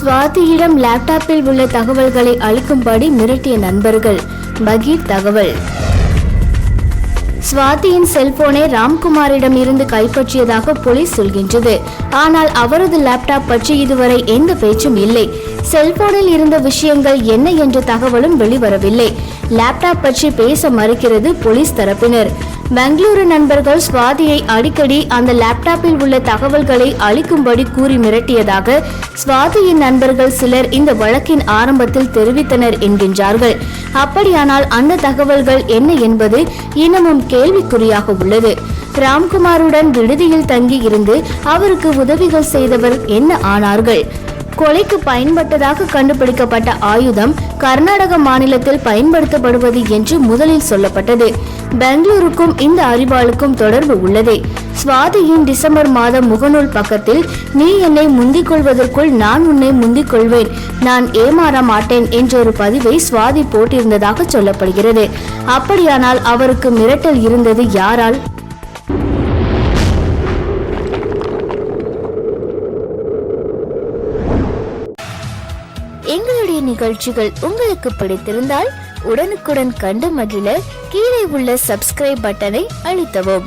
சுவாதியிடம் லேப்டாப்பில் உள்ள தகவல்களை அளிக்கும்படி மிரட்டிய நண்பர்கள். பகீர் தகவல். சுவாதியின் செல்போனை ராம்குமாரிடம் இருந்து கைப்பற்றியதாக போலீஸ் சொல்கின்றது. ஆனால் அவரது லேப்டாப் பற்றி இதுவரை எந்த பேச்சும் இல்லை. செல்போனில் இருந்த விஷயங்கள் என்ன என்ற தகவலும் வெளிவரவில்லை. லேப்டாப் பற்றி பேச மறுக்கிறது போலீஸ் தரப்பினர். பெங்களூரு நண்பர்கள் சுவாதியை அடிக்கடி அந்த லேப்டாப்பில் உள்ள தகவல்களை அளிக்கும்படி கூறி மிரட்டியதாக சுவாதியின் நண்பர்கள் சிலர் இந்த வழக்கின் ஆரம்பத்தில் தெரிவித்தனர் என்கின்றார்கள். அப்படியானால் அந்த தகவல்கள் என்ன என்பது இன்னமும் கேள்விக்குறியாக உள்ளது. ராம்குமாருடன் விடுதியில் தங்கி இருந்து அவருக்கு உதவிகள் செய்தவர் என்ன ஆனார்கள்? கொலைக்கு பயன்பட்டதாக கண்டுபிடிக்கப்பட்ட ஆயுதம் கர்நாடக மாநிலத்தில் பயன்படுத்தப்படுவது என்று முதலில் சொல்லப்பட்டது. பெங்களூருக்கும் இந்த அறிவாளுக்கும் தொடர்பு உள்ளது. சுவாதியின் டிசம்பர் மாதம் முகநூல் பக்கத்தில் நீ என்னை முந்திக் கொள்வதற்குள் நான் உன்னை முந்திக் கொள்வேன். நான் ஏமாற மாட்டேன் என்ற ஒரு பதிவை சுவாதி போட்டிருந்ததாக சொல்லப்படுகிறது. அப்படியானால் அவருக்கு மிரட்டல் இருந்தது யாரால்? எங்களுடைய நிகழ்ச்சிகள் உங்களுக்கு பிடித்திருந்தால் உடனுக்குடன் கண்டு மகிழ கீழே உள்ள சப்ஸ்கிரைப் பட்டனை அழுத்தவும்.